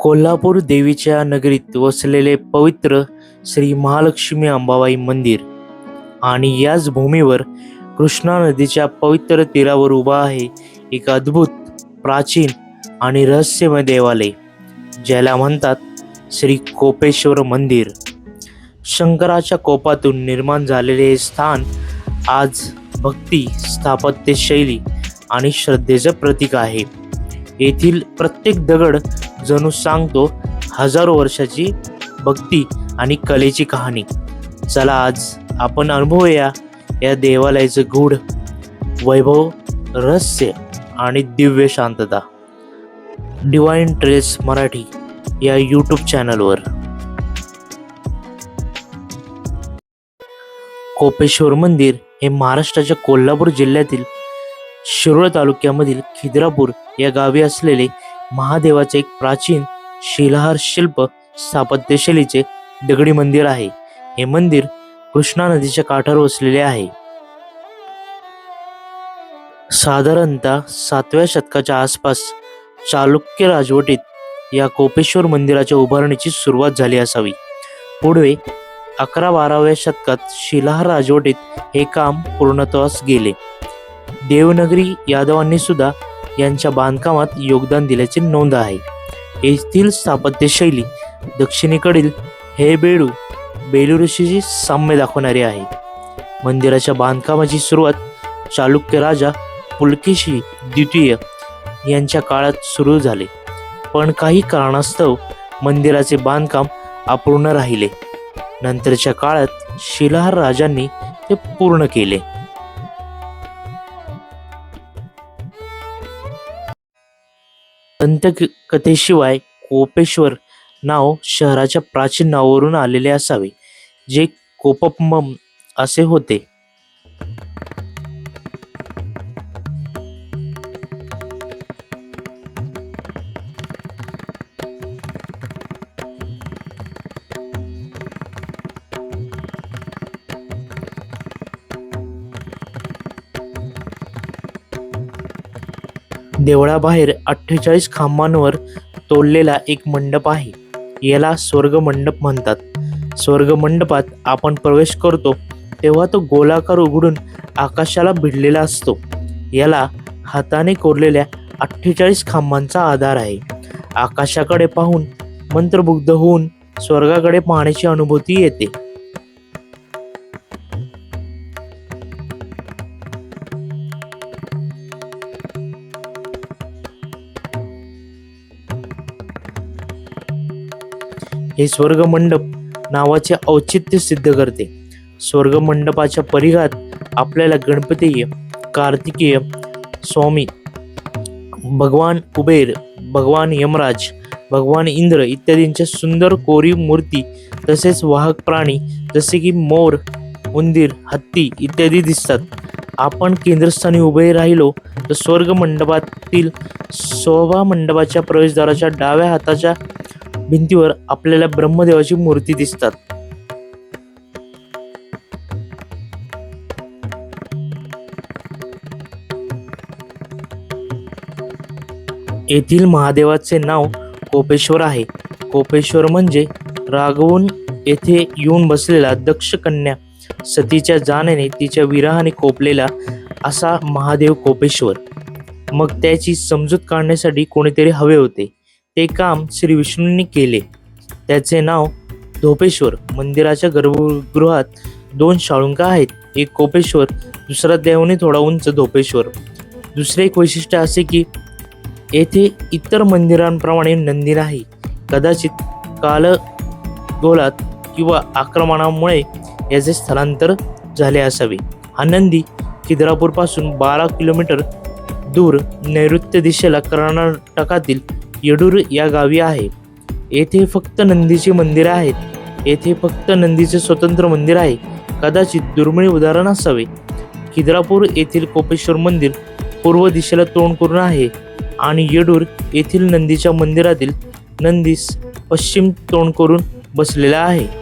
कोल्हापूर देवीच्या नगरीत वसलेले पवित्र श्री महालक्ष्मी अंबाबाई मंदिर आणि याच भूमीवर कृष्णा नदीच्या पवित्र तीरावर उभा आहे एक अद्भुत प्राचीन आणि रहस्यमय देवालय ज्याला म्हणतात श्री कोपेश्वर मंदिर. शंकराच्या कोपातून निर्माण झालेले हे स्थान आज भक्ती स्थापत्य शैली आणि श्रद्धेचं प्रतीक आहे. येथील प्रत्येक दगड जणू सांगतो हजारो वर्षाची भक्ती आणि कलेची कहाणी. चला आज आपण अनुभवूया या देवालयाचं गूढ वैभव रहस्य आणि दिव्य शांतता. डिवाइन ट्रेस मराठी या यूट्यूब चॅनलवर कोपेश्वर मंदिर हे महाराष्ट्राच्या कोल्हापूर जिल्ह्यातील शिरोळ तालुक्यामधील खिद्रापूर या गावी असलेले महादेवाचे एक प्राचीन शिलाहार शिल्प स्थापत्यशैलीचे दगडी मंदिर आहे. हे मंदिर कृष्णा नदीच्या काठावर वसलेले आहे. साधारणतः सातव्या शतकाच्या आसपास चालुक्य राजवटीत या कोपेश्वर मंदिराच्या उभारणीची सुरुवात झाली असावी. पुढे अकरा बाराव्या शतकात शिलाहार राजवटीत हे काम पूर्णत्वास गेले. देवनगरी यादवांनी सुद्धा यांच्या बांधकामात योगदान दिल्याची नोंद आहे. येथील स्थापत्यशैली दक्षिणेकडील हे बेडू बेलुरुशीची साम्य दाखवणारी आहे. मंदिराच्या बांधकामाची सुरुवात चालुक्य राजा पुलकेशी द्वितीय यांच्या काळात सुरू झाले. पण काही कारणास्तव मंदिराचे बांधकाम अपूर्ण राहिले. नंतरच्या काळात शिलाहार राजांनी ते पूर्ण केले. कथेशिवाय कोपेश्वर नाव शहराच्या प्राचीन नावावरून आलेले असावे जे कोपमम असे होते. देवळाबाहेर अठ्ठेचाळीस खांबांवर तोडलेला एक मंडप आहे. याला स्वर्ग मंडप म्हणतात. स्वर्ग मंडपात आपण प्रवेश करतो तेव्हा तो गोलाकार उघडून आकाशाला भिडलेला असतो. याला हाताने कोरलेल्या अठ्ठेचाळीस खांबांचा आधार आहे. आकाशाकडे पाहून मंत्रमुग्ध होऊन स्वर्गाकडे पाहण्याची अनुभूती येते. हे स्वर्ग मंडप नावाचे औचित्य सिद्ध करते. स्वर्ग मंडपाच्या परिघात आपल्याला गणपतीय कार्तिकेय स्वामी भगवान कुबेर भगवान यमराज भगवान इंद्र इत्यादींच्या सुंदर कोरीव मूर्ती तसेच वाहक प्राणी जसे की मोर उंदीर हत्ती इत्यादी दिसतात. आपण केंद्रस्थानी उभे राहिलो तर स्वर्ग मंडपातील शोभा मंडपाच्या प्रवेशद्वाराच्या डाव्या हाताच्या भिंतीवर आपल्याला ब्रह्मदेवाची मूर्ती दिसतात. येथील महादेवाचे नाव कोपेश्वर आहे. कोपेश्वर म्हणजे रागवून येथे येऊन बसलेला दक्ष कन्या सतीच्या जाण्याने तिच्या विरहाने कोपलेला असा महादेव कोपेश्वर. मग त्याची समजूत काढण्यासाठी कोणीतरी हवे होते. ते काम श्री विष्णूंनी केले. त्याचे नाव धोपेश्वर. मंदिराच्या गर्भगृहात दोन शाळुंका आहेत. एक कोपेश्वर दुसरा देवने थोडा उंच धोपेश्वर. दुसरे एक वैशिष्ट्य असे की येथे इतर मंदिरांप्रमाणे नंदी नाही. कदाचित कालगोलात किंवा आक्रमणामुळे याचे स्थलांतर झाले असावे. हा नंदी खिद्रापूरपासून बारा किलोमीटर दूर नैऋत्य दिशेला कर्नाटकातील येडूर या गावी आहे. येथे फक्त नंदीची मंदिरं आहेत. येथे फक्त नंदीचे स्वतंत्र मंदिर आहे. कदाचित दुर्मिळ उदाहरण असावे. खिद्रापूर येथील कोपेश्वर मंदिर पूर्व दिशेला तोंड करून आहे आणि येडूर येथील नंदीच्या मंदिरातील नंदीस पश्चिम तोंड करून बसलेला आहे.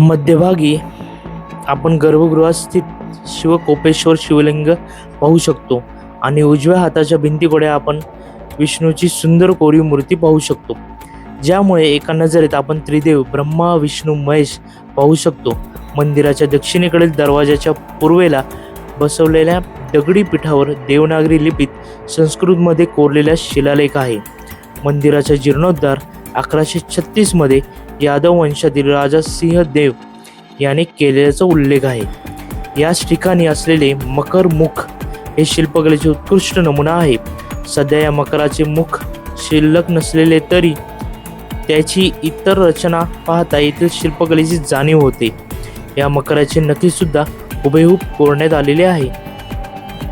मध्यभागी आपण गर्भगृहात स्थित शिवकोपेश्वर शिवलिंग पाहू शकतो आणि उजव्या हाताच्या भिंतीकडे आपण विष्णूची सुंदर कोरीव मूर्ती पाहू शकतो. ज्यामुळे एका नजरेत आपण त्रिदेव ब्रह्मा विष्णू महेश पाहू शकतो. मंदिराच्या दक्षिणेकडील दरवाजाच्या पूर्वेला बसवलेल्या दगडी पीठावर देवनागरी लिपीत संस्कृतमध्ये कोरलेला शिलालेख आहे. मंदिराचा जीर्णोद्धार अकराशे छत्तीसमध्ये यादव वंशातील राजा सिंहदेव याने केल्याचा उल्लेख आहे. याच ठिकाणी असलेले मकर मुख हे शिल्पकलेचे उत्कृष्ट नमुना आहे. सध्या या मकराचे मुख शिल्लक नसलेले तरी त्याची इतर रचना पाहता येथील शिल्पकलेची जाणीव होते. या मकराचे नखीसुद्धा हुबेहूब कोरण्यात आलेले आहे.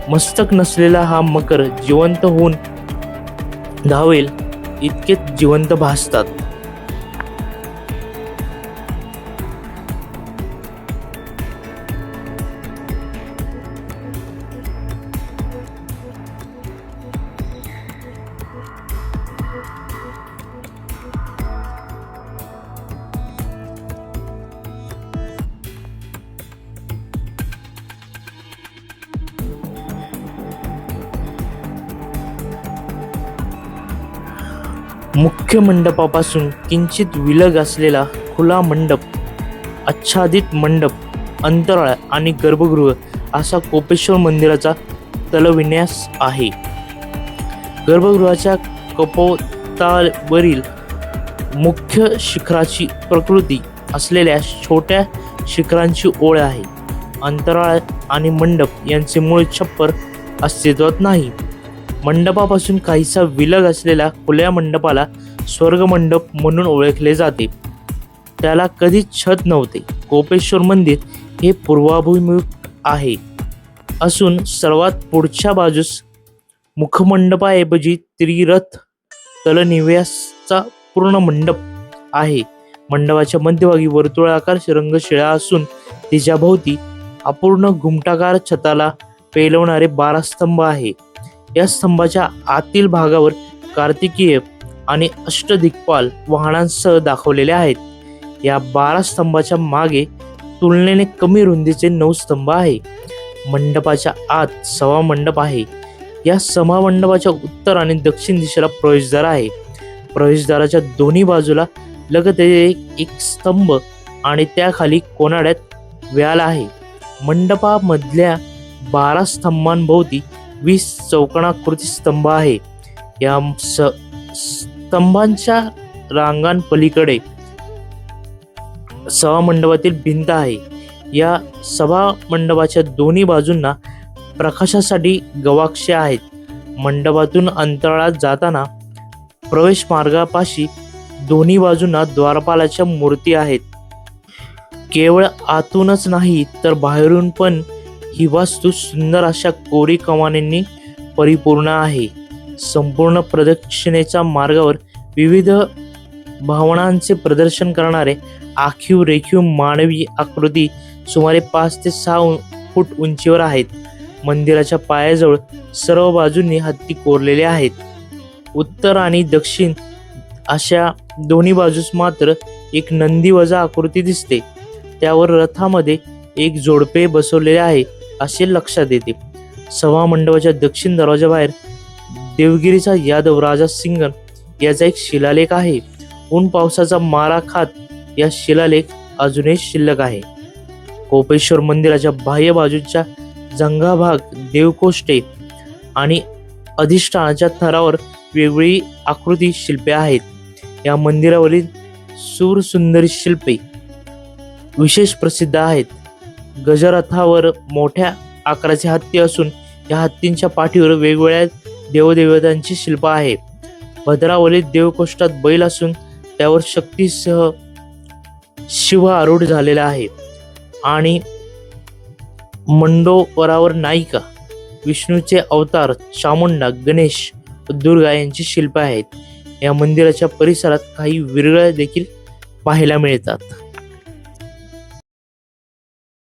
मस्तक नसलेला हा मकर जिवंत होऊन धावेल इतकेच जिवंत भासतात. मुख्य मंडपापासून किंचित विलग असलेला खुला मंडप आच्छादित मंडप अंतराळ आणि गर्भगृह असा कोपेश्वर मंदिराचा तलविन्यास आहे. गर्भगृहाच्या कपोतावरील मुख्य शिखराची प्रकृती असलेल्या छोट्या शिखरांची ओळ आहे. अंतराळ आणि मंडप यांचे मूळ छप्पर अस्तित्वात नाही. मंडपापासून काहीसा विलग असलेल्या खुल्या मंडपाला स्वर्ग मंडप म्हणून ओळखले जाते. त्याला कधीच छत नव्हते. कोपेश्वर मंदिर हे पूर्वाभिमुख आहे. असून सर्वात पुढच्या बाजूस मुखमंडपाऐवजी त्रिरथ तलनिव्यासचा पूर्ण मंडप आहे. मंडपाच्या मध्यभागी वर्तुळाकार रंगशिळा असून तिच्या भोवती अपूर्ण घुमटाकार छताला पेलवणारे बारा स्तंभ आहे. या स्तंभाच्या आतील भागावर कार्तिकीय आणि अष्टदिक्पाल वाहनांसह दाखवलेले आहेत. या बारा स्तंभाच्या मागे तुलनेने कमी रुंदीचे नऊ स्तंभ आहे. मंडपाच्या आत सभा मंडप आहे. या सभा मंडपाच्या उत्तर आणि दक्षिण दिशेला प्रवेशद्वार आहे. प्रवेशद्वाराच्या दोन्ही बाजूला लगत एक एक स्तंभ आणि त्याखाली कोनाड्यात व्याल आहे. मंडपामधल्या बारा स्तंभांभोवती वीस चौकणाकृती स्तंभ आहे. या स स्तंभांच्या रांगांपलीकडे सभामंडपातील भिंत आहे. या सभामंडपाच्या दोन्ही बाजूंना प्रकाशासाठी गवाक्षे आहेत. मंडपातून अंतराळात जाताना प्रवेश मार्गापाशी दोन्ही बाजूंना द्वारपालाच्या मूर्ती आहेत. केवळ आतूनच नाही तर बाहेरून पण ही वास्तू सुंदर अशा कोरी कमानींनी परिपूर्ण आहे. संपूर्ण प्रदक्षिणेच्या मार्गावर विविध भावनांचे प्रदर्शन करणारे आखीव रेखीव मानवी आकृती सुमारे पाच ते सहा फूट उंचीवर आहेत. मंदिराच्या पायाजवळ सर्व बाजूंनी हत्ती कोरलेले आहेत. उत्तर आणि दक्षिण अशा दोन्ही बाजूस मात्र एक नंदी वजा आकृती दिसते. त्यावर रथामध्ये एक जोडपे बसवलेले आहे. असे लक्षात येते सभा मंडपाच्या दक्षिण दरवाजाबाहेर देवगिरीचा यादव राजा सिंगन याचा एक शिलालेख आहे. ऊन पावसाचा मारा खात या शिलालेख अजूनही शिल्लक आहे. कोपेश्वर मंदिराच्या बाह्य बाजूच्या जंगा भाग देवकोष्टे आणि अधिष्ठानाच्या थरावर वेगवेगळी आकृती शिल्पे आहेत. या मंदिरावरील सूरसुंदरी शिल्पे विशेष प्रसिद्ध आहेत. गजरथावर मोठ्या आकाराचे हत्ती असून या हत्तींच्या पाठीवर वेगवेगळ्या देवदेवतांची शिल्प आहे. भद्रावलीत देवकोष्ठात बैल असून त्यावर शक्तीसह शिव आरूढ झालेला आहे. आणि मंडोवरावर नायिका विष्णूचे अवतार चामुंडा गणेश दुर्गा यांची शिल्प आहेत. या मंदिराच्या परिसरात काही विरळ देखील पाहायला मिळतात.